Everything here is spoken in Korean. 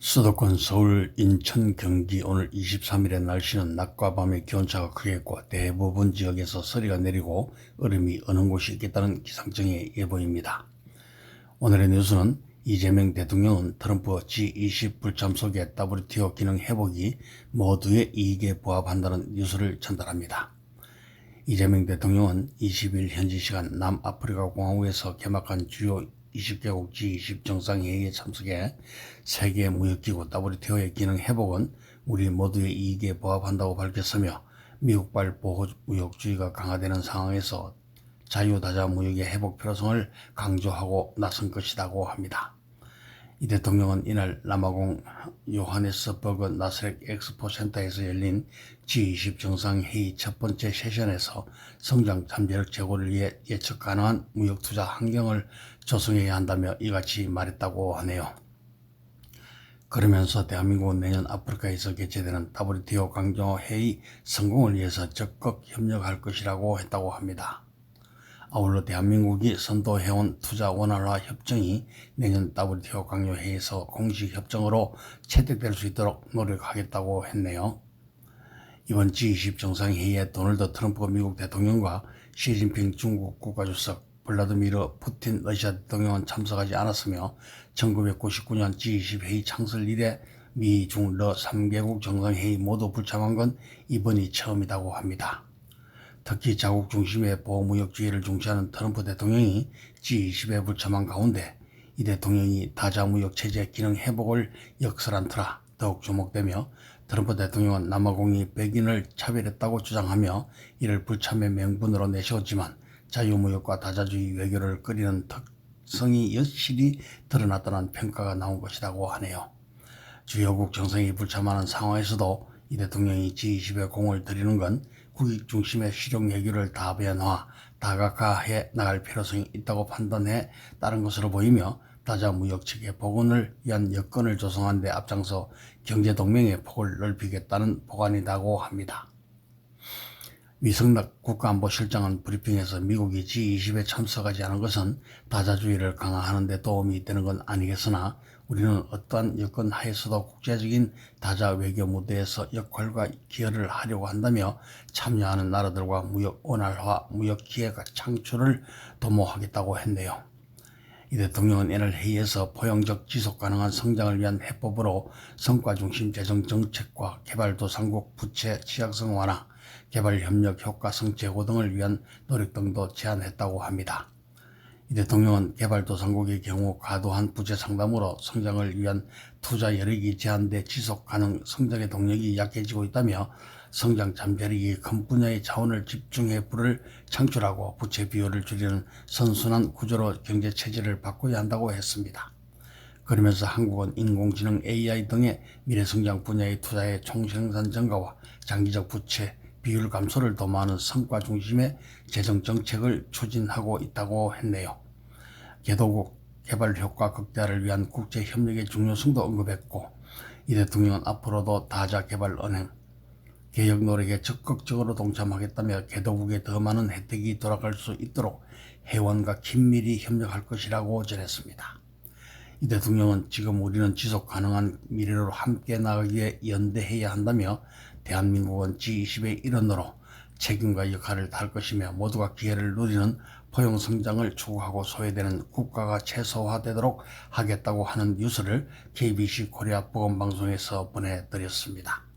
수도권 서울, 인천, 경기 오늘 23일의 날씨는 낮과 밤의 기온차가 크겠고 대부분 지역에서 서리가 내리고 얼음이 어는 곳이 있겠다는 기상청의 예보입니다. 오늘의 뉴스는 이재명 대통령은 트럼프 G20 불참 속에 WTO 기능 회복이 모두의 이익에 부합한다는 뉴스를 전달합니다. 이재명 대통령은 20일 현지 시간 남아프리카 공화국에서 개막한 주요 20개국 G20 정상회의에 참석해 세계 무역기구 WTO의 기능 회복은 우리 모두의 이익에 부합한다고 밝혔으며 미국발 보호무역주의가 강화되는 상황에서 자유다자 무역의 회복 필요성을 강조하고 나선 것이라고 합니다. 이 대통령은 이날 남아공 요하네스버그 나스렉 엑스포 센터에서 열린 G20 정상회의 첫 번째 세션에서 성장 잠재력 제고를 위해 예측 가능한 무역 투자 환경을 조성해야 한다며 이같이 말했다고 하네요. 그러면서 대한민국은 내년 아프리카에서 개최되는 WTO 강정호 회의 성공을 위해서 적극 협력할 것이라고 했다고 합니다. 아울러 대한민국이 선도해온 투자 원활화 협정이 내년 WTO 강요회에서 공식 협정으로 채택될 수 있도록 노력하겠다고 했네요. 이번 G20 정상회의에 도널드 트럼프 미국 대통령과 시진핑 중국 국가주석, 블라드미르 푸틴 러시아 대통령은 참석하지 않았으며 1999년 G20 회의 창설 이래 미, 중, 러 3개국 정상회의 모두 불참한 건 이번이 처음이라고 합니다. 특히 자국 중심의 보호무역주의를 중시하는 트럼프 대통령이 G20에 불참한 가운데 이 대통령이 다자무역 체제 기능 회복을 역설한 터라 더욱 주목되며 트럼프 대통령은 남아공이 백인을 차별했다고 주장하며 이를 불참의 명분으로 내세웠지만 자유무역과 다자주의 외교를 끓이는 특성이 여실히 드러났다는 평가가 나온 것이라고 하네요. 주요국 정상이 불참하는 상황에서도 이 대통령이 G20에 공을 들이는 건 국익 중심의 실용 외교를 다변화, 다각화해 나갈 필요성이 있다고 판단해 따른 것으로 보이며 다자 무역 체계 복원을 위한 여건을 조성한 데 앞장서 경제 동맹의 폭을 넓히겠다는 보관이라고 합니다. 위성락 국가안보실장은 브리핑에서 미국이 G20에 참석하지 않은 것은 다자주의를 강화하는 데 도움이 되는 건 아니겠으나 우리는 어떠한 여건 하에서도 국제적인 다자 외교 무대에서 역할과 기여를 하려고 한다며 참여하는 나라들과 무역 원활화, 무역 기회가 창출을 도모하겠다고 했네요. 이 대통령은 이날 회의에서 포용적 지속 가능한 성장을 위한 해법으로 성과 중심 재정 정책과 개발도상국 부채 취약성 완화, 개발 협력 효과성 제고 등을 위한 노력 등도 제안했다고 합니다. 이 대통령은 개발도상국의 경우 과도한 부채 상담으로 성장을 위한 투자 여력이 제한돼 지속 가능 성장의 동력이 약해지고 있다며 성장 잠재력이 큰 분야의 자원을 집중해 부를 창출하고 부채 비율을 줄이는 선순환 구조로 경제 체제를 바꿔야 한다고 했습니다. 그러면서 한국은 인공지능 AI 등의 미래 성장 분야의 투자의 총생산 증가와 장기적 부채 비율 감소를 도모하는 성과 중심의 재정 정책을 추진하고 있다고 했네요. 개도국 개발 효과 극대화를 위한 국제 협력의 중요성도 언급했고 이 대통령은 앞으로도 다자 개발 은행 개혁 노력에 적극적으로 동참하겠다며 개도국에 더 많은 혜택이 돌아갈 수 있도록 회원과 긴밀히 협력할 것이라고 전했습니다. 이 대통령은 지금 우리는 지속 가능한 미래로 함께 나가기에 연대해야 한다며 대한민국은 G20의 일원으로 책임과 역할을 다할 것이며 모두가 기회를 누리는 포용 성장을 추구하고 소외되는 국가가 최소화되도록 하겠다고 하는 뉴스를 KBC 코리아 보건방송에서 보내드렸습니다.